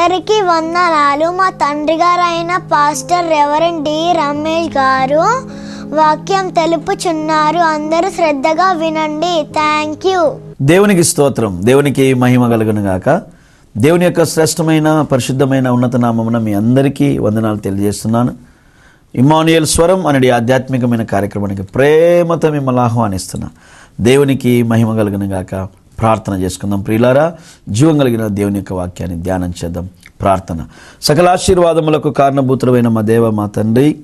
అందరికీ వందనాలు. మా తండ్రి గారైన పాస్టర్ రెవరెండ్ డి. రమేష్ గారు వాక్యం తెలుపుచున్నారు. అందరూ శ్రద్ధగా వినండి. Thank you. దేవునికి స్తోత్రం. దేవునికి మహిమ కలుగును గాక. దేవుని యొక్క శ్రేష్టమైన పరిశుద్ధమైన ఉన్నత నామమున మీ అందరికీ వందనాలు తెలియజేస్తున్నాను. ఇమానుయల్ స్వరం అనేది ఆధ్యాత్మికమైన కార్యక్రమానికి ప్రేమతో మిమ్మల్ని ఆహ్వానిస్తున్నా. దేవునికి మహిమ కలుగును గాక. ప్రార్థన చేసుకుందాం. ప్రియులారా జీవం కలిగిన దేవుని యొక్క వాక్యాన్ని ధ్యానం చేద్దాం. ప్రార్థన. సకల ఆశీర్వాదములకు కారణభూతుడమైన మా దేవ మా తండ్రి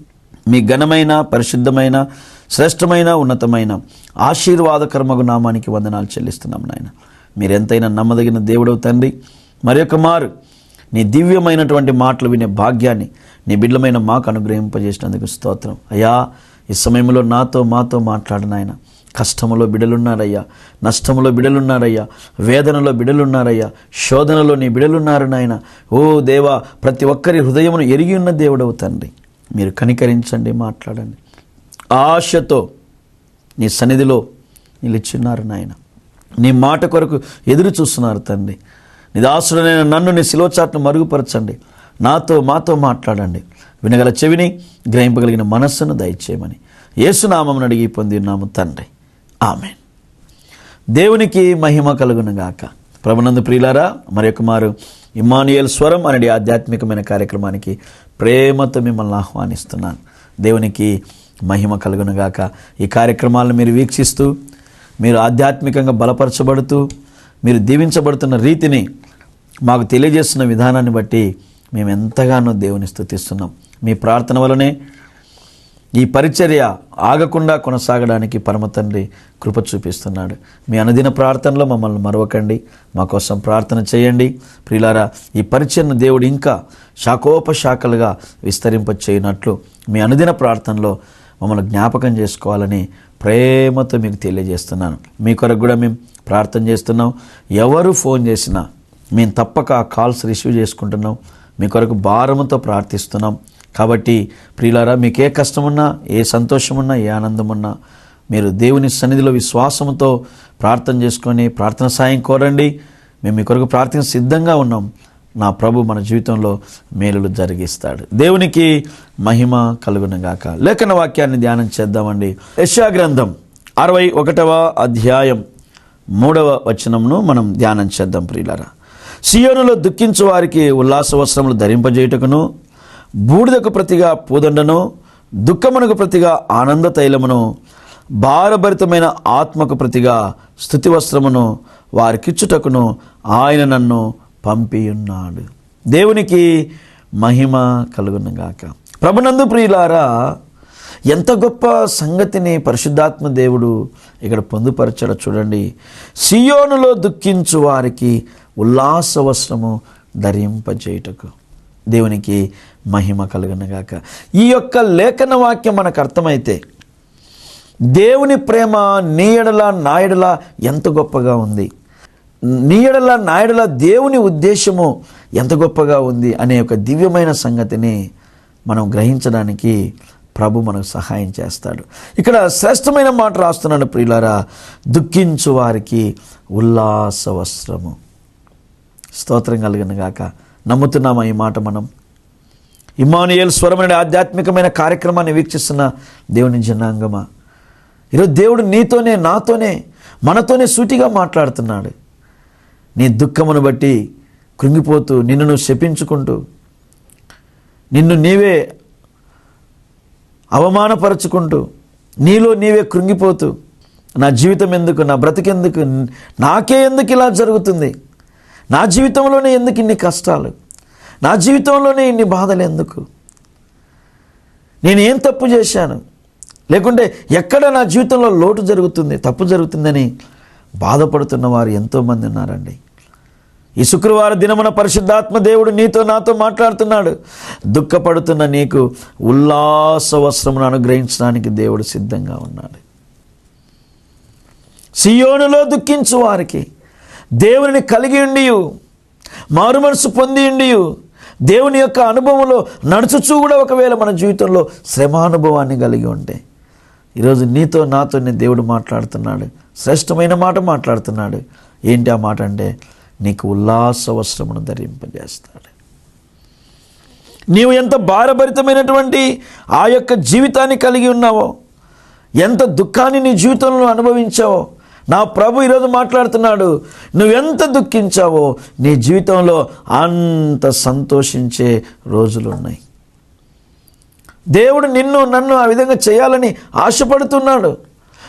మీ ఘనమైన పరిశుద్ధమైన శ్రేష్టమైన ఉన్నతమైన ఆశీర్వాదకర్మగు నామానికి వందనాలు చెల్లిస్తున్నాం నాయన. మీరు ఎంతైనా నమ్మదగిన దేవుడవు తండ్రి. మరి మారు నీ దివ్యమైనటువంటి మాటలు వినే భాగ్యాన్ని నీ బిడ్డలమైన మాకు అనుగ్రహింపజేసినందుకు స్తోత్రం. అయ్యా ఈ సమయంలో నాతో మాతో మాట్లాడినాయన కష్టములో బిడలున్నారయ్యా. నష్టములో బిడలున్నారయ్యా. వేదనలో బిడలున్నారయ్యా. శోధనలో నీ బిడలున్నారు నాయన. ఓ దేవా ప్రతి ఒక్కరి హృదయమును ఎరిగి ఉన్న దేవుడవు తండ్రి. మీరు కనికరించండి మాట్లాడండి. ఆశతో నీ సన్నిధిలో నిలిచున్నారు నాయన. నీ మాట కొరకు ఎదురు చూస్తున్నారు తండ్రి. నిదాసుడనైన నన్ను నీ శిలోచాట్ను మరుగుపరచండి. నాతో మాతో మాట్లాడండి. వినగల చెవిని గ్రహింపగలిగిన మనస్సును దయచేయమని. యేసునామం అడిగి పొందిన్నాము తండ్రి. ఆమె దేవునికి మహిమ కలుగునుగాక. ప్రభునందు ప్రియులారా మరి కుమారు ఇమానుయేల్ స్వరం అనే ఆధ్యాత్మికమైన కార్యక్రమానికి ప్రేమతో మిమ్మల్ని ఆహ్వానిస్తున్నాను. దేవునికి మహిమ కలుగునుగాక. ఈ కార్యక్రమాలను మీరు వీక్షిస్తూ మీరు ఆధ్యాత్మికంగా బలపరచబడుతూ మీరు దీవించబడుతున్న రీతిని మాకు తెలియజేస్తున్న విధానాన్ని బట్టి మేము ఎంతగానో దేవుని స్థుతిస్తున్నాం. మీ ప్రార్థన వలనే ఈ పరిచర్య ఆగకుండా కొనసాగడానికి పరమ తండ్రి కృప చూపిస్తున్నాడు. మీ అనుదిన ప్రార్థనలో మమ్మల్ని మరవకండి. మా కోసం ప్రార్థన చేయండి. ప్రియులారా ఈ పరిచయను దేవుడు ఇంకా శాఖోపశాఖలుగా విస్తరింప చేయనట్లు మీ అనుదిన ప్రార్థనలో మమ్మల్ని జ్ఞాపకం చేసుకోవాలని ప్రేమతో మీకు తెలియజేస్తున్నాను. మీ కొరకు కూడా మేము ప్రార్థన చేస్తున్నాం. ఎవరు ఫోన్ చేసినా మేము తప్పక కాల్స్ రిసీవ్ చేసుకుంటున్నాం. మీ కొరకు భారముతో ప్రార్థిస్తున్నాం. కాబట్టి ప్రియులారా మీకు ఏ కష్టమున్నా ఏ సంతోషమున్నా ఏ ఆనందమున్నా మీరు దేవుని సన్నిధిలో విశ్వాసంతో ప్రార్థన చేసుకొని ప్రార్థన సాయం కోరండి. మేము మీ కొరకు ప్రార్థన సిద్ధంగా ఉన్నాం. నా ప్రభు మన జీవితంలో మేలులు జరిగిస్తాడు. దేవునికి మహిమ కలుగునగాక. లేఖన వాక్యాన్ని ధ్యానం చేద్దామండి. యశా గ్రంథం అరవై ఒకటవ అధ్యాయం మూడవ వచనంను మనం ధ్యానం చేద్దాం ప్రియులారా. సియోనులో దుఃఖించు వారికి ఉల్లాస వస్త్రములు ధరింపజేయుటకును బూడిదకు ప్రతిగా పూదండను దుఃఖమునకు ప్రతిగా ఆనంద తైలమును భారభరితమైన ఆత్మకు ప్రతిగా స్థుతి వస్త్రమును వారికిచ్చుటకును ఆయన నన్ను పంపియున్నాడు. దేవునికి మహిమ కలుగునుగాక. ప్రభునందు ప్రియులారా ఎంత గొప్ప సంగతిని పరిశుద్ధాత్మ దేవుడు ఇక్కడ పొందుపరచడ చూడండి. సియోనులో దుఃఖించు వారికి ఉల్లాస వస్త్రము ధరింపజేయుటకు. దేవునికి మహిమ కలుగునగాక. ఈ యొక్క లేఖన వాక్యం మనకు అర్థమైతే దేవుని ప్రేమ నీయడల నాయడల ఎంత గొప్పగా ఉంది? నీయడల నాయడల దేవుని ఉద్దేశము ఎంత గొప్పగా ఉంది అనే ఒక దివ్యమైన సంగతిని మనం గ్రహించడానికి ప్రభు మనకు సహాయం చేస్తాడు. ఇక్కడ శ్రేష్టమైన మాట రాస్తున్నాడు ప్రియులారా దుఃఖించు వారికి ఉల్లాస వస్త్రము స్తోత్రం కలిగిన గాక నమ్ముతున్నామా ఈ మాట మనం? ఇమానుయేల్ స్వరమైన ఆధ్యాత్మికమైన కార్యక్రమాన్ని వీక్షిస్తున్న దేవుని జనాంగమా? ఈరోజు దేవుడు నీతోనే నాతోనే మనతోనే సూటిగా మాట్లాడుతున్నాడు. నీ దుఃఖమును బట్టి కృంగిపోతూ నిన్ను నువ్వు శపించుకుంటూ నిన్ను నీవే అవమానపరుచుకుంటూ నీలో నీవే కృంగిపోతూ నా జీవితం ఎందుకు నా బ్రతికెందుకు నాకే ఎందుకు ఇలా జరుగుతుంది? నా జీవితంలోనే ఎందుకు ఇన్ని కష్టాలు? నా జీవితంలోనే ఇన్ని బాధలు ఎందుకు? నేను ఏం తప్పు చేశాను? లేకుంటే ఎక్కడ నా జీవితంలో లోటు జరుగుతుంది తప్పు జరుగుతుందని బాధపడుతున్న వారు ఎంతోమంది ఉన్నారండి. ఈ శుక్రవార దినమున పరిశుద్ధాత్మ దేవుడు నీతో నాతో మాట్లాడుతున్నాడు. దుఃఖపడుతున్న నీకు ఉల్లాస వస్త్రమును అనుగ్రహించడానికి దేవుడు సిద్ధంగా ఉన్నాడు. సియోనులో దుఃఖించు వారికి దేవుని కలిగి ఉండి మారు మనసు పొంది ఉండియు దేవుని యొక్క అనుభవంలో నడుచుచూ కూడా ఒకవేళ మన జీవితంలో శ్రమానుభవాన్ని కలిగి ఉంటే ఈరోజు నీతో నాతోనే దేవుడు మాట్లాడుతున్నాడు శ్రేష్టమైన మాట మాట్లాడుతున్నాడు ఏంటి ఆ మాట అంటే నీకు ఉల్లాస వస్త్రమును ధరింపజేస్తాడు. నీవు ఎంత భారభరితమైనటువంటి ఆ యొక్క జీవితాన్ని కలిగి ఉన్నావో ఎంత దుఃఖాన్ని నీ జీవితంలో అనుభవించావో నా ప్రభు ఈరోజు మాట్లాడుతున్నాడు నువ్వెంత దుఃఖించావో నీ జీవితంలో అంత సంతోషించే రోజులు ఉన్నాయి. దేవుడు నిన్ను నన్ను ఆ విధంగా చేయాలని ఆశపడుతున్నాడు.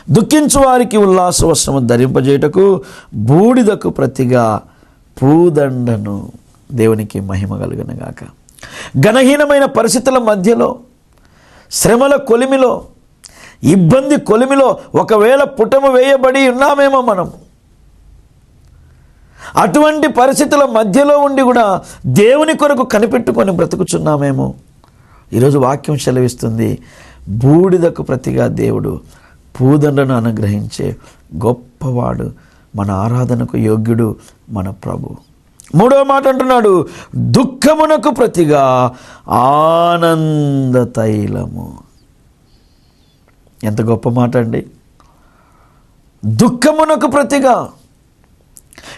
దుఃఖించు వారికి ఉల్లాస వస్త్రము ధరింపజేయటకు బూడిదకు ప్రతిగా పూదండను దేవునికి మహిమ కలుగునగాక. ఘనహీనమైన పరిస్థితుల మధ్యలో శ్రమల కొలిమిలో ఇబ్బంది కొలిమిలో ఒకవేళ పుటము వేయబడి ఉన్నామేమో మనం. అటువంటి పరిస్థితుల మధ్యలో ఉండి కూడా దేవుని కొరకు కనిపెట్టుకొని బ్రతుకుచున్నామేమో. ఈరోజు వాక్యం సెలవిస్తుంది బూడిదకు ప్రతిగా దేవుడు పూదండను అనుగ్రహించే గొప్పవాడు మన ఆరాధనకు యోగ్యుడు మన ప్రభు. మూడో మాట అంటున్నాడు దుఃఖమునకు ప్రతిగా ఆనంద తైలము. ఎంత గొప్ప మాట అండి. దుఃఖమునకు ప్రతిగా.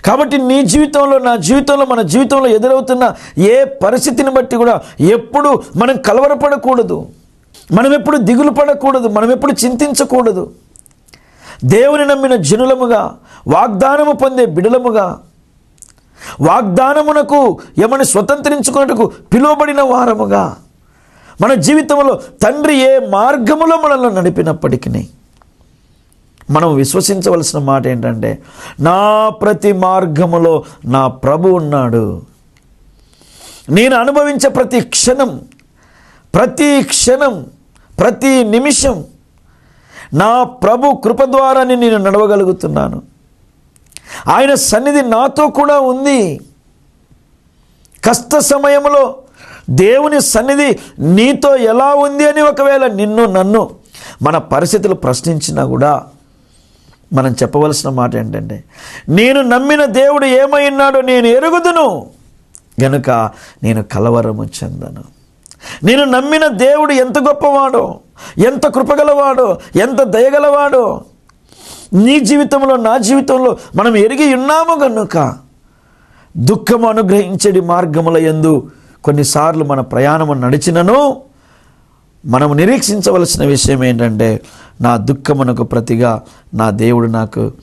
కాబట్టి నీ జీవితంలో నా జీవితంలో మన జీవితంలో ఎదురవుతున్న ఏ పరిస్థితిని బట్టి కూడా ఎప్పుడు మనం కలవరపడకూడదు. మనం ఎప్పుడు దిగులు పడకూడదు. మనం ఎప్పుడు చింతించకూడదు. దేవుని నమ్మిన జనులముగా వాగ్దానము పొందే బిడలముగా వాగ్దానమునకు ఏమని స్వతంత్రించుకున్నట్టుకు పిలువబడిన వారముగా మన జీవితంలో తండ్రి ఏ మార్గములో మనల్ని నడిపినప్పటికీ మనం విశ్వసించవలసిన మాట ఏంటంటే నా ప్రతి మార్గములో నా ప్రభు ఉన్నాడు. నేను అనుభవించే ప్రతి క్షణం ప్రతి క్షణం ప్రతి నిమిషం నా ప్రభు కృప ద్వారానే నేను నడవగలుగుతున్నాను. ఆయన సన్నిధి నాతో కూడా ఉంది. కష్ట సమయంలో దేవుని సన్నిధి నీతో ఎలా ఉంది అని ఒకవేళ నిన్ను నన్ను మన పరిస్థితులు ప్రశ్నించినా కూడా మనం చెప్పవలసిన మాట ఏంటంటే నేను నమ్మిన దేవుడు ఏమైనాడో నేను ఎరుగుదును. గనుక నేను కలవరము చెందను. నేను నమ్మిన దేవుడు ఎంత గొప్పవాడో ఎంత కృపగలవాడో ఎంత దయగలవాడో నీ జీవితంలో నా జీవితంలో మనం ఎరిగి ఉన్నాము గనుక దుఃఖము అనుగ్రహించడి మార్గముల ఎందు కొన్నిసార్లు మన ప్రయాణము నడిచినను మనము నిరీక్షించవలసిన విషయం ఏంటంటే నా దుఃఖమునకు ప్రతిగా నా దేవుడు నాకు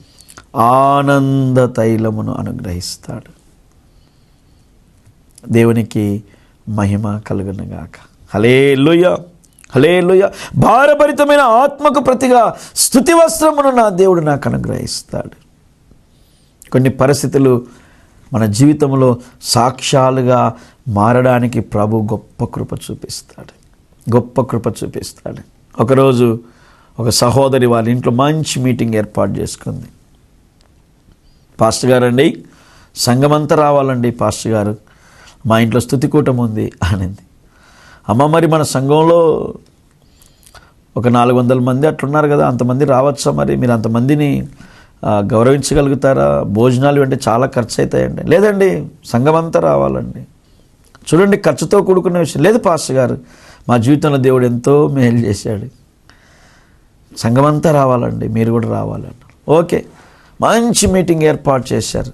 ఆనంద తైలమును అనుగ్రహిస్తాడు. దేవునికి మహిమ కలుగునుగాక. హలే లుయ హలే లుయ భారభరితమైన ఆత్మకు ప్రతిగా స్థుతి వస్త్రమును నా దేవుడు నాకు అనుగ్రహిస్తాడు. కొన్ని పరిస్థితులు మన జీవితంలో సాక్ష్యాలుగా మారడానికి ప్రభు గొప్ప కృప చూపిస్తాడు. గొప్ప కృప చూపిస్తాడు. ఒకరోజు ఒక సహోదరి వాళ్ళ ఇంట్లో మంచి మీటింగ్ ఏర్పాటు చేసుకుంది. పాస్టర్ గారండి సంఘమంతా రావాలండి పాస్టర్ గారు. మా ఇంట్లో స్థుతి కూటం ఉంది అనింది. అమ్మ మరి మన సంఘంలో ఒక నాలుగు వందల మంది అట్లున్నారు కదా అంతమంది రావచ్చా మరి? మీరు అంతమందిని గౌరవించగలుగుతారా? భోజనాలు అంటే చాలా ఖర్చు అవుతాయండి. లేదండి సంఘమంతా రావాలండి. చూడండి ఖర్చుతో కూడుకున్న విషయం. లేదు పాస్టర్ గారు మా జీవితంలో దేవుడు ఎంతో మేలు చేశాడు. సంఘమంతా రావాలండి మీరు కూడా రావాలన్నారు. ఓకే మంచి మీటింగ్ ఏర్పాటు చేశారు.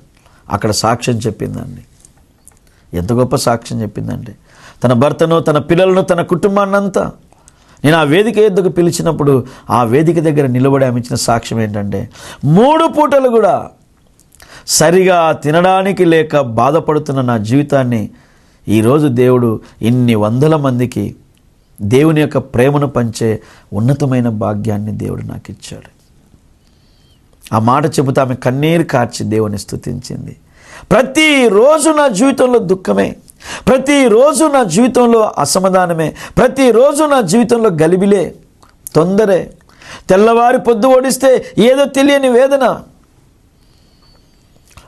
అక్కడ సాక్ష్యం చెప్పిందండి. ఎంత గొప్ప సాక్ష్యం చెప్పిందండి. తన భర్తను తన పిల్లలను తన కుటుంబాన్ని అంతా నేను ఆ వేదిక ఎద్దుకు పిలిచినప్పుడు ఆ వేదిక దగ్గర నిలబడి ఆమె ఇచ్చిన సాక్ష్యం ఏంటంటే మూడు పూటలు కూడా సరిగా తినడానికి లేక బాధపడుతున్న నా జీవితాన్ని ఈరోజు దేవుడు ఇన్ని వందల మందికి దేవుని యొక్క ప్రేమను పంచే ఉన్నతమైన భాగ్యాన్ని దేవుడు నాకు ఇచ్చాడు. ఆ మాట చెబుతూ ఆమె కన్నీరు కార్చి దేవుని స్థుతించింది ప్రతిరోజు నా జీవితంలో దుఃఖమే ప్రతిరోజు నా జీవితంలో అసమాధానమే ప్రతిరోజు నా జీవితంలో గలిబిలే తొందరే. తెల్లవారి పొద్దు ఓడిస్తే ఏదో తెలియని వేదన.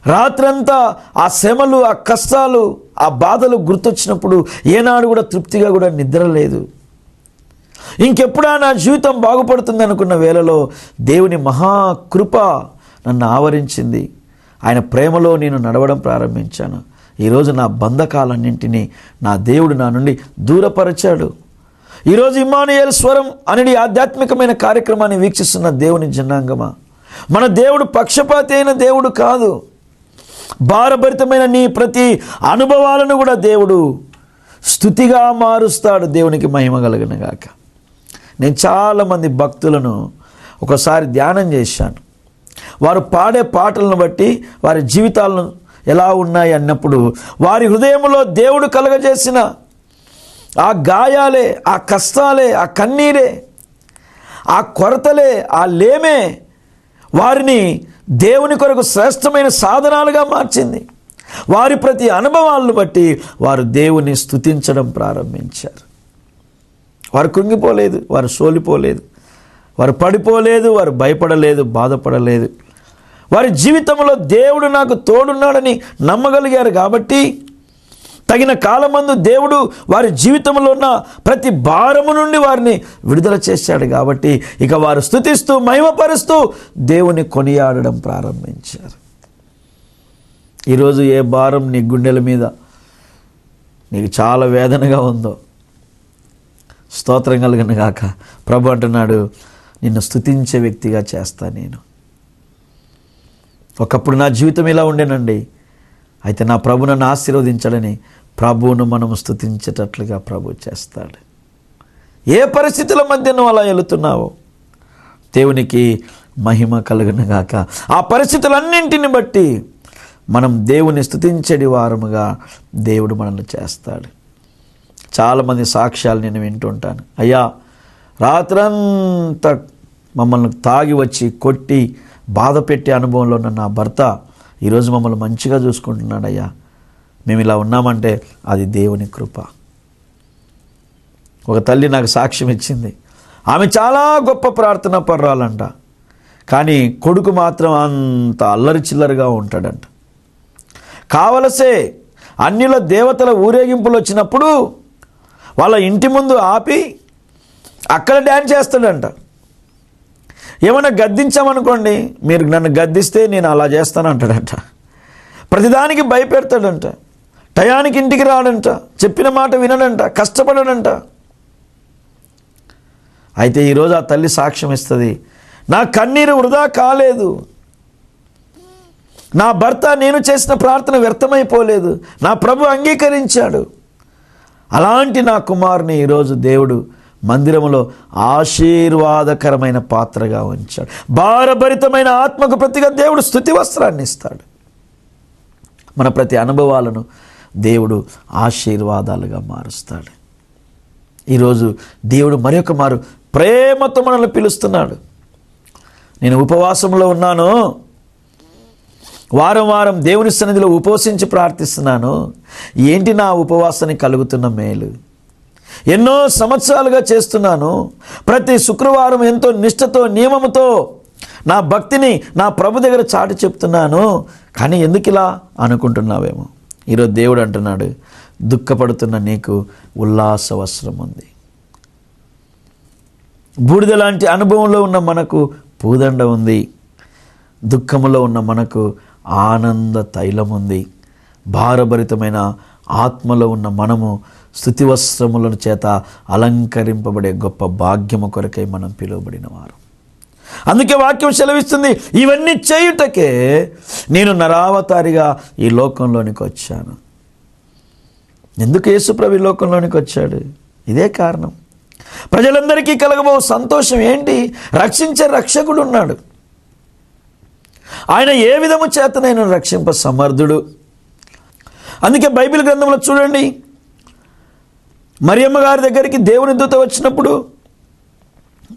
రాత్రంతా ఆ శ్రమలు ఆ కష్టాలు ఆ బాధలు గుర్తొచ్చినప్పుడు ఏనాడు కూడా తృప్తిగా కూడా నిద్ర లేదు ఇంకెప్పుడా నా జీవితం బాగుపడుతుంది అనుకున్న వేళలో దేవుని మహాకృప నన్ను ఆవరించింది. ఆయన ప్రేమలో నేను నడవడం ప్రారంభించాను. ఈరోజు నా బంధకాలన్నింటినీ నా దేవుడు నా నుండి దూరపరిచాడు. ఈరోజు ఇమానుయేల్ స్వరం అనేది ఆధ్యాత్మికమైన కార్యక్రమాన్ని వీక్షిస్తున్న దేవుని జనాంగమా? మన దేవుడు పక్షపాతి అయిన దేవుడు కాదు. భారభరితమైన నీ ప్రతి అనుభవాలను కూడా దేవుడు స్థుతిగా మారుస్తాడు. దేవునికి మహిమ కలిగినగాక నేను చాలామంది భక్తులను ఒకసారి ధ్యానం చేశాను. వారు పాడే పాటలను బట్టి వారి జీవితాలను ఎలా ఉన్నాయి అన్నప్పుడు వారి హృదయంలో దేవుడు కలగజేసిన ఆ గాయాలే ఆ కష్టాలే ఆ కన్నీరే ఆ కొరతలే ఆ లేమే వారిని దేవుని కొరకు శ్రేష్టమైన సాధనాలుగా మార్చింది. వారి ప్రతి అనుభవాలను బట్టి వారు దేవుని స్థుతించడం ప్రారంభించారు. వారు కృంగిపోలేదు వారు సోలిపోలేదు వారు పడిపోలేదు వారు భయపడలేదు బాధపడలేదు. వారి జీవితంలో దేవుడు నాకు తోడున్నాడని నమ్మగలిగారు కాబట్టి తగిన కాలమందు దేవుడు వారి జీవితంలో ఉన్న ప్రతి భారము నుండి వారిని విడుదల చేశాడు కాబట్టి ఇక వారు స్థుతిస్తూ మహిమపరుస్తూ దేవుని కొనియాడడం ప్రారంభించారు. ఈరోజు ఏ భారం నీ గుండెల మీద? నీకు చాలా వేదనగా ఉందో. స్తోత్రం కలిగిన గాక. ప్రభు అంటున్నాడు నిన్ను స్థుతించే వ్యక్తిగా చేస్తా నేను. ఒకప్పుడు నా జీవితం ఇలా ఉండేనండి. అయితే నా ప్రభు నన్ను ఆశీర్వదించాడని ప్రభువును మనం స్తుతించేటట్లుగా ప్రభు చేస్తాడు. ఏ పరిస్థితుల మధ్య నువ్వు అలా వెళుతున్నావో దేవునికి మహిమ కలుగునగాక ఆ పరిస్థితులన్నింటిని బట్టి మనం దేవుని స్థుతించడి వారముగా దేవుడు మనల్ని చేస్తాడు. చాలామంది సాక్ష్యాలు నేను వింటుంటాను. అయ్యా రాత్రంతా మమ్మల్ని తాగి వచ్చి కొట్టి బాధ పెట్టే అనుభవంలో ఉన్న నా భర్త ఈరోజు మమ్మల్ని మంచిగా చూసుకుంటున్నాడయ్యా. మేము ఇలా ఉన్నామంటే అది దేవుని కృప. ఒక తల్లి నాకు సాక్ష్యం ఇచ్చింది. ఆమె చాలా గొప్ప ప్రార్థన పర్రాలంట. కానీ కొడుకు మాత్రం అంత అల్లరి చిల్లరిగా ఉంటాడంట. కావలసే అన్యుల దేవతల ఊరేగింపులు వచ్చినప్పుడు వాళ్ళ ఇంటి ముందు ఆపి అక్కడ డ్యాన్స్ చేస్తాడంట. ఏమైనా గద్దించామనుకోండి మీరు నన్ను గద్దిస్తే నేను అలా చేస్తాను అంటాడంట ప్రతిదానికి భయపెడతాడంట. టయానికి ఇంటికి రాడంట. చెప్పిన మాట వినడంట. కష్టపడడంట. అయితే ఈరోజు ఆ తల్లి సాక్ష్యం ఇస్తుంది నా కన్నీరు వృధా కాలేదు. నా భర్త నేను చేసిన ప్రార్థన వ్యర్థమైపోలేదు. నా ప్రభు అంగీకరించాడు. అలాంటి నా కుమారుని ఈరోజు దేవుడు మందిరములో ఆశీర్వాదకరమైన పాత్రగా ఉంచాడు. భారభరితమైన ఆత్మకు ప్రతిగా దేవుడు స్థుతి వస్త్రాన్ని ఇస్తాడు. మన ప్రతి అనుభవాలను దేవుడు ఆశీర్వాదాలుగా మారుస్తాడు. ఈరోజు దేవుడు మరొక మారు ప్రేమతో మనల్ని పిలుస్తున్నాడు. నేను ఉపవాసంలో ఉన్నాను. వారం వారం దేవుని సన్నిధిలో ఉపవసించి ప్రార్థిస్తున్నాను. ఏంటి నా ఉపవాసానికి కలుగుతున్న మేలు? ఎన్నో సంవత్సరాలుగా చేస్తున్నాను. ప్రతి శుక్రవారం ఎంతో నిష్టతో నియమముతో నా భక్తిని నా ప్రభు దగ్గర చాటి చెప్తున్నాను. కానీ ఎందుకు ఇలా అనుకుంటున్నావేమో? ఈరోజు దేవుడు అంటున్నాడు దుఃఖపడుతున్న నీకు ఉల్లాస వస్త్రం ఉంది. బూడిద లాంటి అనుభవంలో ఉన్న మనకు పూదండ ఉంది. దుఃఖములో ఉన్న మనకు ఆనంద తైలం ఉంది. భారభరితమైన ఆత్మలో ఉన్న మనము స్థుతివస్త్రములను చేత అలంకరింపబడే గొప్ప భాగ్యము కొరకై మనం పిలువబడిన వారు అందుకే వాక్యం సెలవిస్తుంది ఇవన్నీ చేయుటకే నేను నరావతారిగా ఈ లోకంలోనికి వచ్చాను. ఎందుకు యేసుప్రభు లోకంలోనికి వచ్చాడు? ఇదే కారణం. ప్రజలందరికీ కలగబో సంతోషం ఏంటి? రక్షించే రక్షకుడు ఉన్నాడు. ఆయన ఏ విధము చేతనైనా రక్షింప సమర్థుడు. అందుకే బైబిల్ గ్రంథంలో చూడండి మరియమ్మ గారి దగ్గరికి దేవుని దూత వచ్చినప్పుడు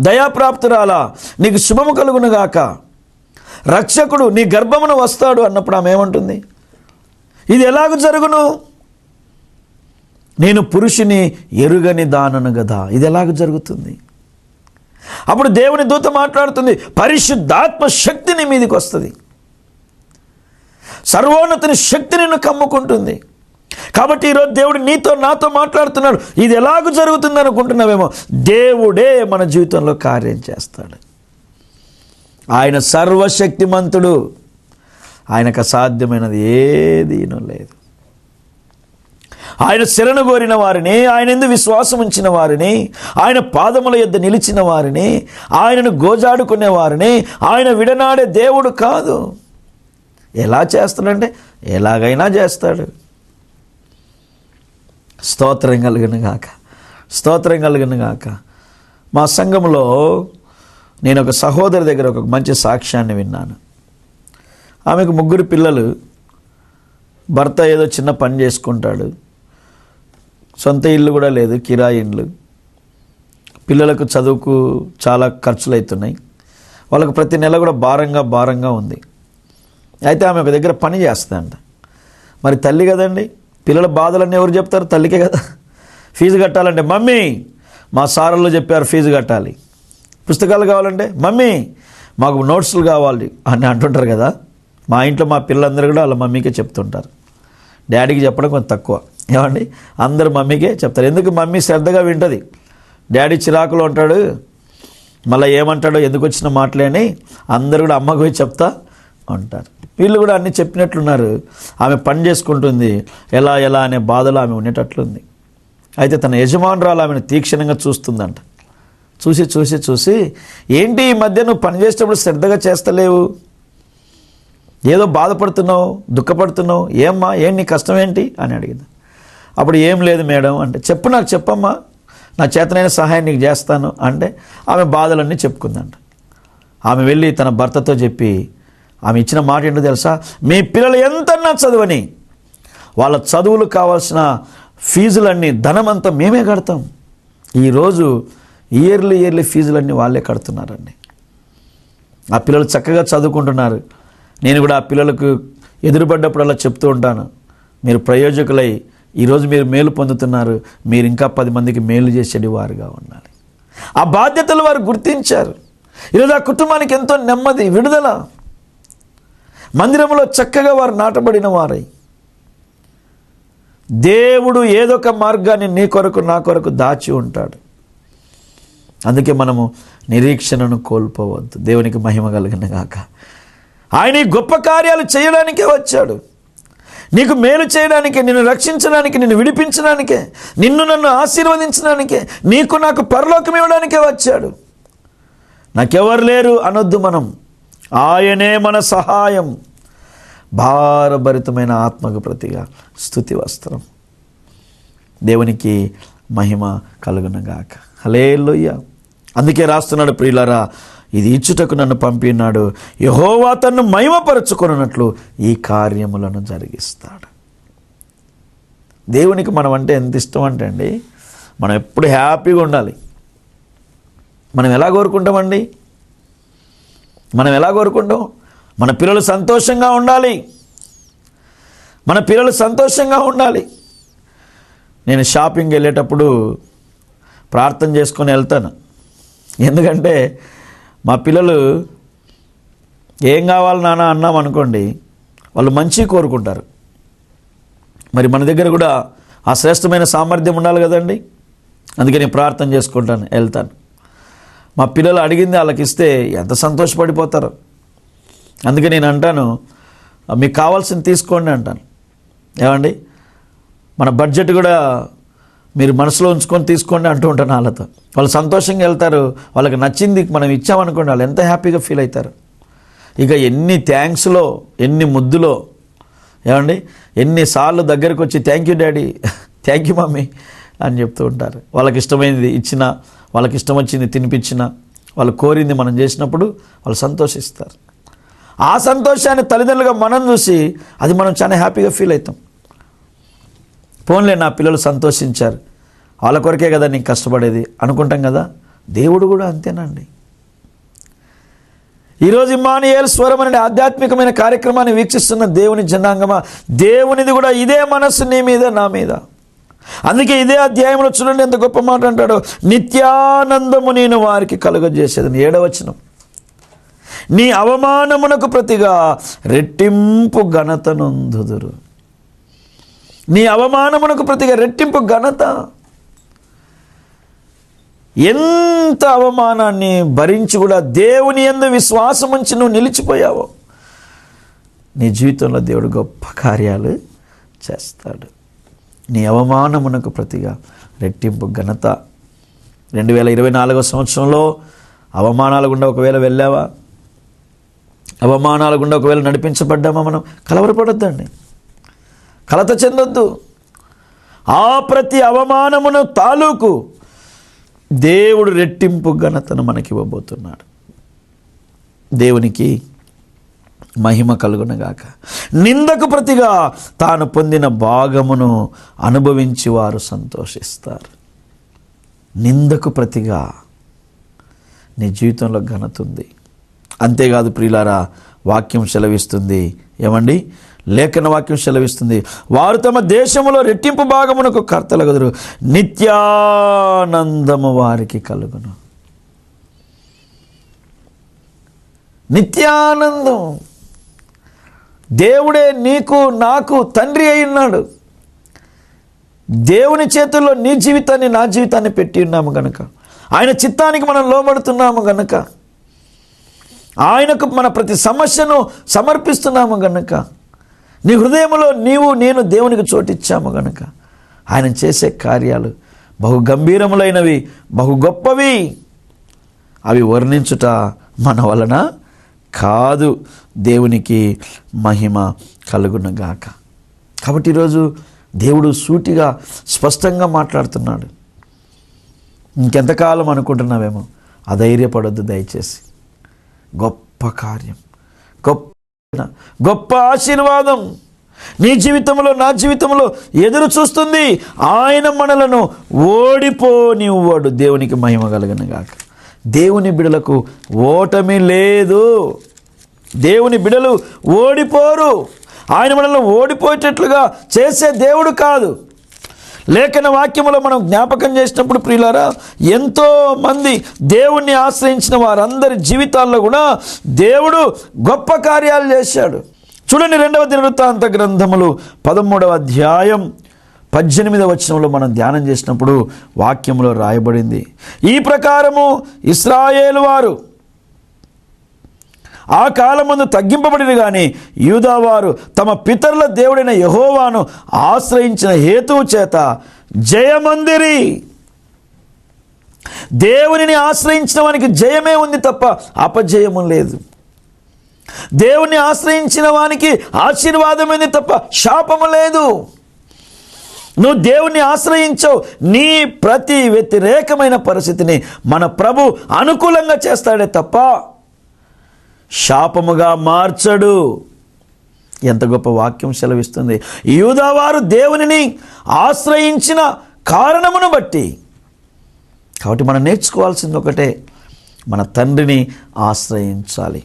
దయాప్రాప్తురాలా నీకు శుభము కలుగునుగాక రక్షకుడు నీ గర్భమున వస్తాడు అన్నప్పుడు ఆమె ఏమంటుంది? ఇది ఎలాగ జరుగును? నేను పురుషుని ఎరుగని దానను గదా. ఇది ఎలాగ జరుగుతుంది? అప్పుడు దేవుని దూత మాట్లాడుతుంది పరిశుద్ధాత్మ శక్తి నీ మీదకి వస్తుంది. సర్వోన్నతిని శక్తి నిన్ను కమ్ముకుంటుంది. కాబట్టి ఈరోజు దేవుడు నీతో నాతో మాట్లాడుతున్నాడు. ఇది ఎలాగ జరుగుతుంది అనుకుంటున్నావేమో? దేవుడే మన జీవితంలో కార్యం చేస్తాడు. ఆయన సర్వశక్తిమంతుడు. ఆయనకు అసాధ్యమైనది ఏదీనూ లేదు. ఆయన శరణు కోరిన వారిని ఆయన ఎందు విశ్వాసం ఉంచిన వారిని ఆయన పాదముల యొద్ద నిలిచిన వారిని ఆయనను గోజాడుకునే వారిని ఆయన విడనాడే దేవుడు కాదు. ఎలా చేస్తాడంటే ఎలాగైనా చేస్తాడు. స్తోత్రం కలిగిన గాక. స్తోత్రం కలిగిన గాక. మా సంఘంలో నేను ఒక సహోదరి దగ్గర ఒక మంచి సాక్ష్యాన్ని విన్నాను. ఆమెకు ముగ్గురు పిల్లలు. భర్త ఏదో చిన్న పని చేసుకుంటాడు. సొంత ఇల్లు కూడా లేదు కిరాయి ఇండ్లు పిల్లలకు చదువుకు చాలా ఖర్చులు అవుతున్నాయి వాళ్ళకు ప్రతి నెల కూడా భారంగా భారంగా ఉంది. అయితే ఆమె ఒక దగ్గర పని చేస్తుందంట. మరి తల్లి కదండి? పిల్లల బాధలన్నీ ఎవరు చెప్తారు? తల్లికే కదా. ఫీజు కట్టాలంటే మమ్మీ! మా సారల్లో చెప్పారు ఫీజు కట్టాలి. పుస్తకాలు కావాలంటే మమ్మీ మాకు నోట్స్లు కావాలి అని అంటుంటారు కదా. మా ఇంట్లో మా పిల్లలందరూ కూడా వాళ్ళ మమ్మీకే చెప్తుంటారు. డాడీకి చెప్పడం కొంచెం తక్కువ. ఏమండి? అందరు మమ్మీకే చెప్తారు. ఎందుకు మమ్మీ శ్రద్ధగా వింటుంది? డాడీ చిరాకులో ఉంటాడు. మళ్ళీ ఏమంటాడో ఎందుకు వచ్చిన మాటలేని అందరు కూడా అమ్మకు పోయి చెప్తా ఉంటారు వీళ్ళు కూడా అన్ని చెప్పినట్లున్నారు. ఆమె పని చేసుకుంటుంది. ఎలా ఎలా అనే బాధలో ఆమె ఉండేటట్లుంది. అయితే తన యజమానురాలు ఆమెను తీక్షణంగా చూస్తుందంట. చూసి చూసి చూసి ఏంటి ఈ మధ్య నువ్వు పని చేసేటప్పుడు శ్రద్ధగా చేస్తలేవు? ఏదో బాధపడుతున్నావు దుఃఖపడుతున్నావు? ఏమ్మా ఏం నీ కష్టం ఏంటి? అని అడిగింది. అప్పుడు ఏం లేదు మేడం అంటే చెప్పు నాకు చెప్పమ్మా. నా చేతనైన సహాయం నీకు చేస్తాను అంటే ఆమె బాధలన్నీ చెప్పుకుందంట. ఆమె వెళ్ళి తన భర్తతో చెప్పి ఆమె ఇచ్చిన మాట ఏంటో తెలుసా? మీ పిల్లలు ఎంతన్నా చదువని వాళ్ళ చదువులు కావాల్సిన ఫీజులన్నీ ధనమంతా మేమే కడతాం. ఈరోజు ఇయర్లీ ఇయర్లీ ఫీజులన్నీ వాళ్ళే కడుతున్నారండి. ఆ పిల్లలు చక్కగా చదువుకుంటున్నారు. నేను కూడా ఆ పిల్లలకు ఎదురుపడ్డప్పుడల్లా చెప్తూ ఉంటాను. మీరు ప్రయోజకులై ఈరోజు మీరు మేలు పొందుతున్నారు. మీరు ఇంకా పది మందికి మేలు చేసేది వారుగా ఉండాలి. ఆ బాధ్యతలు వారు గుర్తించారు. ఈరోజు ఆ కుటుంబానికి ఎంతో నెమ్మది విడుదల. మందిరంలో చక్కగా వారు నాటబడిన వారై. దేవుడు ఏదో ఒక మార్గాన్ని నీ కొరకు నా కొరకు దాచి ఉంటాడు. అందుకే మనము నిరీక్షణను కోల్పోవద్దు. దేవునికి మహిమ కలిగిన గాక. ఆయన ఈ గొప్ప కార్యాలు చేయడానికే వచ్చాడు. నీకు మేలు చేయడానికే నిన్ను రక్షించడానికి నిన్ను విడిపించడానికే నిన్ను నన్ను ఆశీర్వదించడానికే నీకు నాకు పరలోకం ఇవ్వడానికే వచ్చాడు. నాకెవరు లేరు అనొద్దు మనం. ఆయనే మన సహాయం. భారభరితమైన ఆత్మకు ప్రతిగా స్థుతి వస్త్రం. దేవునికి మహిమ కలుగునగాక. హలేలుయ్య అందుకే రాస్తున్నాడు ప్రియులరా ఇది ఇచ్చుటకు నన్ను పంపినాడు. యహోవా తన్ను మహిమపరచుకున్నట్లు ఈ కార్యములను జరిగిస్తాడు. దేవునికి మనం అంటే ఎంత ఇష్టం అంటే అండి మనం ఎప్పుడు హ్యాపీగా ఉండాలి. మనం ఎలా కోరుకుంటామండి? మనం ఎలా కోరుకుంటాం? మన పిల్లలు సంతోషంగా ఉండాలి. మన పిల్లలు సంతోషంగా ఉండాలి. నేను షాపింగ్ వెళ్ళేటప్పుడు ప్రార్థన చేసుకొని వెళ్తాను. ఎందుకంటే మా పిల్లలు ఏం కావాలి నాన్న అన్నాం అనుకోండి వాళ్ళు మంచి కోరుకుంటారు. మరి మన దగ్గర కూడా ఆ శ్రేష్టమైన సామర్థ్యం ఉండాలి కదండి. అందుకే నేను ప్రార్థన చేసుకుంటాను వెళ్తాను. మా పిల్లలు అడిగింది వాళ్ళకి ఇస్తే ఎంత సంతోషపడిపోతారు. అందుకే నేను అంటాను మీకు కావాల్సింది తీసుకోండి అంటాను. ఏమండి? మన బడ్జెట్ కూడా మీరు మనసులో ఉంచుకొని తీసుకోండి అంటూ ఉంటాను వాళ్ళతో. వాళ్ళు సంతోషంగా వెళ్తారు వాళ్ళకి నచ్చింది మనం ఇచ్చామనుకోండి వాళ్ళు ఎంత హ్యాపీగా ఫీల్ అవుతారు. ఇక ఎన్ని థ్యాంక్స్లో ఎన్ని ముద్దులో ఏమండి? ఎన్నిసార్లు దగ్గరకు వచ్చి thank you daddy. Thank you mummy. అని చెప్తూ ఉంటారు. వాళ్ళకి ఇష్టమైనది ఇచ్చిన వాళ్ళకి ఇష్టం వచ్చింది తినిపించిన వాళ్ళు కోరింది మనం చేసినప్పుడు వాళ్ళు సంతోషిస్తారు. ఆ సంతోషాన్ని తల్లిదండ్రులుగా మనం చూసి అది మనం చాలా హ్యాపీగా ఫీల్ అవుతాం. పోన్లే నా పిల్లలు సంతోషించారు. వాళ్ళ కొరకే కదా నేను కష్టపడేది అనుకుంటాం కదా? దేవుడు కూడా అంతేనండి. ఈరోజు ఇమానియల్ స్వరం అనే ఆధ్యాత్మికమైన కార్యక్రమాన్ని వీక్షిస్తున్న దేవుని జనాంగమా? దేవునిది కూడా ఇదే మనస్సు నీ మీద నా మీద. అందుకే ఇదే అధ్యాయంలో చూడండి ఎంత గొప్ప మాట అంటాడు. నిత్యానందము నేను వారికి కలుగజేసేది ఏడవచనం. నీ అవమానమునకు ప్రతిగా రెట్టింపు ఘనతనొందుదురు నీ అవమానమునకు ప్రతిగా రెట్టింపు ఘనత. ఎంత అవమానాన్ని భరించి కూడా దేవుని ఎందు విశ్వాసం ఉంచి నువ్వు నిలిచిపోయావో. నీ జీవితంలో దేవుడు గొప్ప కార్యాలు చేస్తాడు. నీ అవమానమునకు ప్రతిగా రెట్టింపు ఘనత. రెండు వేల ఇరవై నాలుగో సంవత్సరంలో అవమానాలు గుండా ఒకవేళ వెళ్ళావా? అవమానాల గుండా ఒకవేళ నడిపించబడ్డామా మనం? కలవరపడొద్దండి. కలత చెందొద్దు. ఆ ప్రతి అవమానమును తాలూకు దేవుడు రెట్టింపు ఘనతను మనకి ఇవ్వబోతున్నాడు దేవునికి మహిమ కలుగునగాక. నిందకు ప్రతిగా తాను పొందిన భాగమును అనుభవించి వారు సంతోషిస్తారు. నిందకు ప్రతిగా నీ జీవితంలో ఘనత ఉంది. అంతేకాదు ప్రియులారా వాక్యం సెలవిస్తుంది. ఏమండి? లేఖన వాక్యం సెలవిస్తుంది. వారు తమ దేశంలో రెట్టింపు భాగమునకు కర్తలగదురు. నిత్యానందము వారికి కలుగును. నిత్యానందం దేవుడే నీకు నాకు తండ్రి అయి ఉన్నాడు. దేవుని చేతుల్లో నీ జీవితాన్ని నా జీవితాన్ని పెట్టి ఉన్నాము గనక. ఆయన చిత్తానికి మనం లోబడుతున్నాము గనుక. ఆయనకు మన ప్రతి సమస్యను సమర్పిస్తున్నాము గనక. నీ హృదయంలో నీవు నేను దేవునికి చోటిచ్చాము గనక. ఆయన చేసే కార్యాలు బహు గంభీరములైనవి బహు గొప్పవి. అవి వర్ణించుట మన వలన కాదు దేవునికి మహిమ కలుగునగాక. కాబట్టి ఈరోజు దేవుడు సూటిగా స్పష్టంగా మాట్లాడుతున్నాడు. ఇంకెంతకాలం అనుకుంటున్నావేమో? అధైర్యపడొద్దు దయచేసి. గొప్ప కార్యం. గొప్ప గొప్ప ఆశీర్వాదం. నీ జీవితంలో నా జీవితంలో ఎదురు చూస్తుంది. ఆయన మనలను ఓడిపోనివ్వడు. దేవునికి మహిమ కలగను గాక దేవుని బిడలకు ఓటమి లేదు. దేవుని బిడలు ఓడిపోరు. ఆయన మనల్ని ఓడిపోయేటట్లుగా చేసే దేవుడు కాదు. లేఖన వాక్యములో మనం జ్ఞాపకం చేసినప్పుడు ప్రియులారా ఎంతో మంది దేవుణ్ణి ఆశ్రయించిన వారందరి జీవితాల్లో కూడా దేవుడు గొప్ప కార్యాలు చేశాడు. చూడండి రెండవ దినవృత్తాంత గ్రంథములు పదమూడవ అధ్యాయం పద్దెనిమిదవ వచనంలో మనం ధ్యానం చేసినప్పుడు వాక్యంలో రాయబడింది. ఈ ప్రకారము ఇస్రాయేలు వారు ఆ కాలమందు తగ్గింపబడిన కానీ యూదావారు తమ పితరుల దేవుడైన యహోవాను ఆశ్రయించిన హేతువు చేత జయమందిరి. దేవునిని ఆశ్రయించిన వానికి జయమే ఉంది తప్ప అపజయము లేదు. దేవుణ్ణి ఆశ్రయించిన వానికి ఆశీర్వాదం ఉంది తప్ప శాపము లేదు. నువ్వు దేవుణ్ణి ఆశ్రయించవు. నీ ప్రతి వ్యతిరేకమైన పరిస్థితిని మన ప్రభు అనుకూలంగా చేస్తాడే తప్ప శాపముగా మార్చడు. ఎంత గొప్ప వాక్యం సెలవిస్తుంది. యూదావారు దేవునిని ఆశ్రయించిన కారణమును బట్టి కాబట్టి మనం నేర్చుకోవాల్సింది ఒకటే మన తండ్రిని ఆశ్రయించాలి.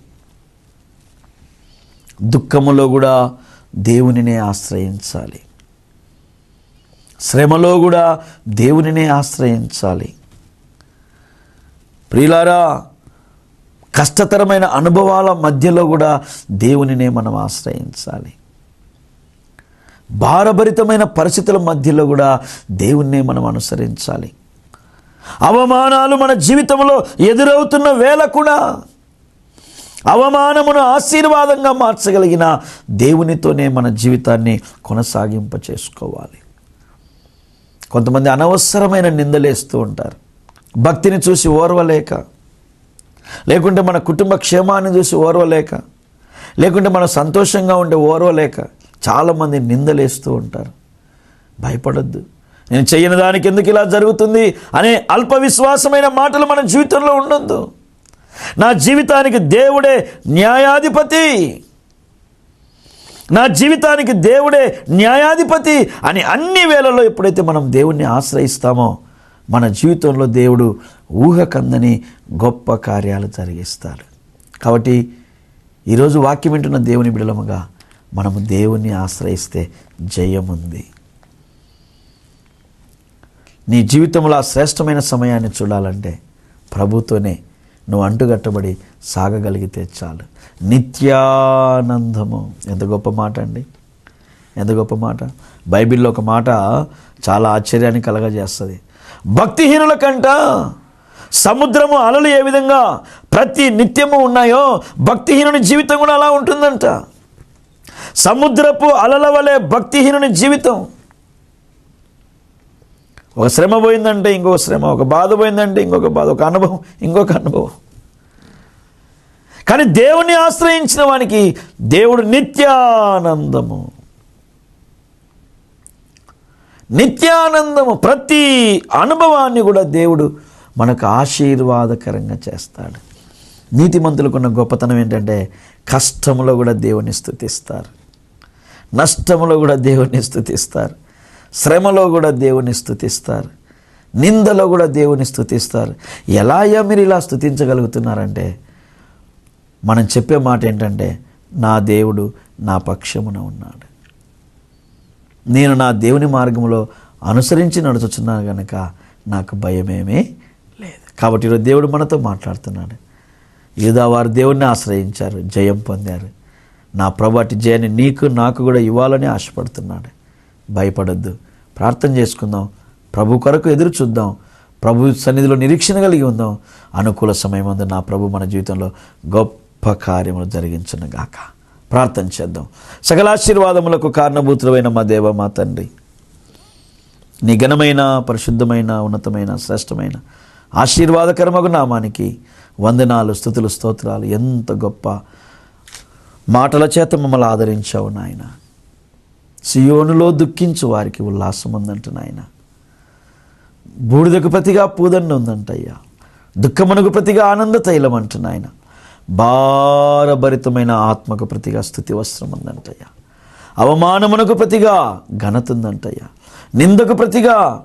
దుఃఖములో కూడా దేవునినే ఆశ్రయించాలి. శ్రమలో కూడా దేవునినే ఆశ్రయించాలి. ప్రియులారా కష్టతరమైన అనుభవాల మధ్యలో కూడా దేవునినే మనం ఆశ్రయించాలి. భారభరితమైన పరిస్థితుల మధ్యలో కూడా దేవుణ్ణే మనం అనుసరించాలి. అవమానాలు మన జీవితంలో ఎదురవుతున్న వేళ కూడా అవమానమును ఆశీర్వాదంగా మార్చగలిగిన దేవునితోనే మన జీవితాన్ని కొనసాగింప చేసుకోవాలి కొంతమంది అనవసరమైన నిందలేస్తూ ఉంటారు. భక్తిని చూసి ఓర్వలేక లేకుంటే మన కుటుంబ క్షేమాన్ని చూసి ఓర్వలేక లేకుంటే మన సంతోషంగా ఉండే ఓర్వలేక చాలామంది నిందలేస్తూ ఉంటారు. భయపడొద్దు. నేను చేయని దానికి ఎందుకు ఇలా జరుగుతుంది అనే అల్ప విశ్వాసమైన మాటలు మన జీవితంలో ఉండొద్దు. నా జీవితానికి దేవుడే న్యాయాధిపతి. నా జీవితానికి దేవుడే న్యాయాధిపతి అని అన్ని వేళల్లో ఎప్పుడైతే మనం దేవుణ్ణి ఆశ్రయిస్తామో మన జీవితంలో దేవుడు ఊహకందని గొప్ప కార్యాలు జరిగిస్తాడు. కాబట్టి ఈరోజు వాక్యం వింటున్న దేవుని బిడలముగా మనము దేవుణ్ణి ఆశ్రయిస్తే జయముంది నీ జీవితంలో ఆ శ్రేష్టమైన సమయాన్ని చూడాలంటే ప్రభుతోనే నువ్వు అంటుగట్టబడి సాగగలిగితే చాలు. నిత్యానందము. ఎంత గొప్ప మాట అండి. ఎంత గొప్ప మాట. బైబిల్లో ఒక మాట చాలా ఆశ్చర్యాన్ని కలగజేస్తుంది. భక్తిహీనుల కంట సముద్రము అలలు ఏ విధంగా ప్రతి నిత్యము ఉన్నాయో భక్తిహీనుని జీవితం కూడా అలా ఉంటుందంట. సముద్రపు అలల వలె భక్తిహీనుని జీవితం. ఒక శ్రమ పోయిందంటే ఇంకొక శ్రమ ఒక బాధ పోయిందంటే ఇంకొక బాధ ఒక అనుభవం ఇంకొక అనుభవం. కానీ దేవుణ్ణి ఆశ్రయించిన వానికి దేవుడు నిత్యానందము. నిత్యానందము ప్రతి అనుభవాన్ని కూడా దేవుడు మనకు ఆశీర్వాదకరంగా చేస్తాడు. నీతిమంతులకున్న గొప్పతనం ఏంటంటే కష్టంలో కూడా దేవుని స్థుతిస్తారు. నష్టములో కూడా దేవుని స్థుతిస్తారు. శ్రమలో కూడా దేవుని స్థుతిస్తారు. నిందలో కూడా దేవుని స్థుతిస్తారు. ఎలా అయ్యా మీరు ఇలా స్థుతించగలుగుతున్నారంటే మనం చెప్పే మాట ఏంటంటే నా దేవుడు నా పక్షమున ఉన్నాడు. నేను నా దేవుని మార్గంలో అనుసరించి నడుచుచున్నాను కనుక నాకు భయమేమీ లేదు. కాబట్టి ఈరోజు దేవుడు మనతో మాట్లాడుతున్నాడు. యూదా వారు దేవుణ్ణి ఆశ్రయించారు జయం పొందారు. నా ప్రభు అటు జయాన్ని నీకు నాకు కూడా ఇవ్వాలని ఆశపడుతున్నాడు. భయపడొద్దు. ప్రార్థన చేసుకుందాం. ప్రభు కొరకు ఎదురు చూద్దాం. ప్రభు సన్నిధిలో నిరీక్షణ కలిగి ఉందాం. అనుకూల సమయం అందు నా ప్రభు మన జీవితంలో గొప్ప కార్యములు జరిగించును గాక. ప్రార్థన చేద్దాం. సకలాశీర్వాదములకు కారణభూతులమైన మా దేవ మా తండ్రి. నీ ఘనమైన పరిశుద్ధమైన ఉన్నతమైన శ్రేష్టమైన ఆశీర్వాదకరమగు నామానికి వందనాలు స్థుతులు స్తోత్రాలు. ఎంత గొప్ప మాటల చేత మమ్మల్ని ఆదరించావు నాయన. సియోనులో దుఃఖించు వారికి ఉల్లాసం ఉందంట నాయన. బూడిదకు ప్రతిగా పూదన్ను ఉందంటయ్యా. దుఃఖమునకు ప్రతిగా ఆనంద తైలం అంటు నాయన. భారభరితమైన ఆత్మకు ప్రతిగా స్థుతి వస్త్రం ఉందంటయ్యా. అవమానమునకు ప్రతిగా ఘనత ఉందంటయ్యా. నిందకు ప్రతిగా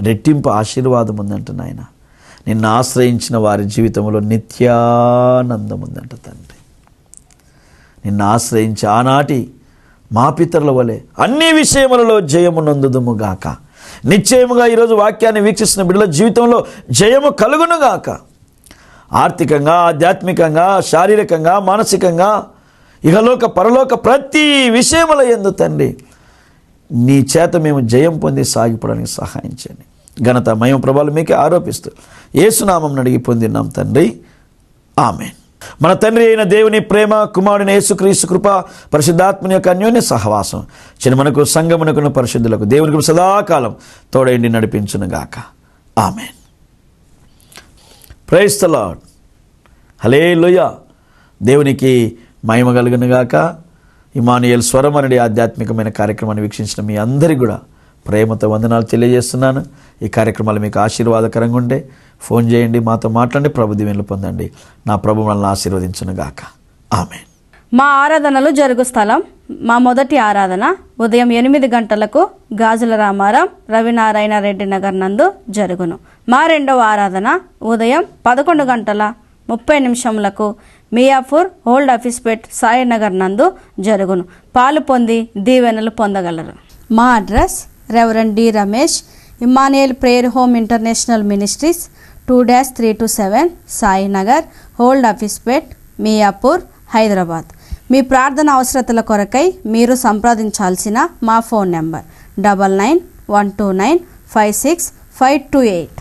రెట్టింపు ఆశీర్వాదం ఉందంట నాయన. నిన్ను ఆశ్రయించిన వారి జీవితంలో నిత్యానందం ఉందంట తండ్రి. నిన్ను ఆశ్రయించి ఆనాటి మా పితరుల వలె అన్ని విషయములలో జయమునందుదుముగాక నిశ్చయముగా ఈరోజు వాక్యాన్ని వీక్షిస్తున్న బిడ్డల జీవితంలో జయము కలుగునుగాక ఆర్థికంగా ఆధ్యాత్మికంగా శారీరకంగా మానసికంగా ఇహలోక పరలోక ప్రతి విషయముల ఎందు తండ్రి నీ చేత మేము జయం పొంది సాగిపోవడానికి సహాయం చేయండి. ఘనత మయం ప్రభావాలు మీకే ఆరోపిస్తూ ఏసునామం అడిగి పొందినాం తండ్రి. ఆమె మన తండ్రి అయిన దేవుని ప్రేమ కుమారుని యేసుక్రీస్తు కృప పరిశుద్ధాత్మని యొక్క అన్యోన్య సహవాసం చిన్నమనకు సంగమునకును పరిశుద్ధులకు దేవునికి సదాకాలం తోడైండి నడిపించునుగాక. ఆమె ప్రైస్ ద లాడ్ హలే దేవునికి మహిమ కలుగునుగాక. ఇమానుయల్ స్వరం అనేది ఆధ్యాత్మికమైన కార్యక్రమాన్ని వీక్షించిన మీ అందరికీ కూడా ప్రేమతో వందనాలు తెలియజేస్తున్నాను. ఈ కార్యక్రమాలు మీకు ఆశీర్వాదకరంగా ఉండే. ఫోన్ చేయండి మాతో మాట్లాడి ప్రభు దీవెనలు పొందండి. నా ప్రభు మనల్ని ఆశీర్వదించను గాక ఆమె మా ఆరాధనలు జరుగు స్థలం మా మొదటి ఆరాధన ఉదయం ఎనిమిది గంటలకు గాజుల రామారాం రవినారాయణ రెడ్డి నగర్ నందు జరుగును. మా రెండవ ఆరాధన ఉదయం పదకొండు గంటల ముప్పై నిమిషములకు మియాపూర్ ఓల్డ్ ఆఫీస్పేట్ సాయినగర్ నందు జరుగును. పాలు పొంది దీవెనలు పొందగలరు. మా address reverend D Ramesh Emmanuel prayer home international ministries two dash three two seven Sainagar old Officepet Miyapur Hyderabad. మీ ప్రార్థన అవసరతల కొరకై మీరు సంప్రదించాల్సిన మా phone number double nine one two nine five six five two eight.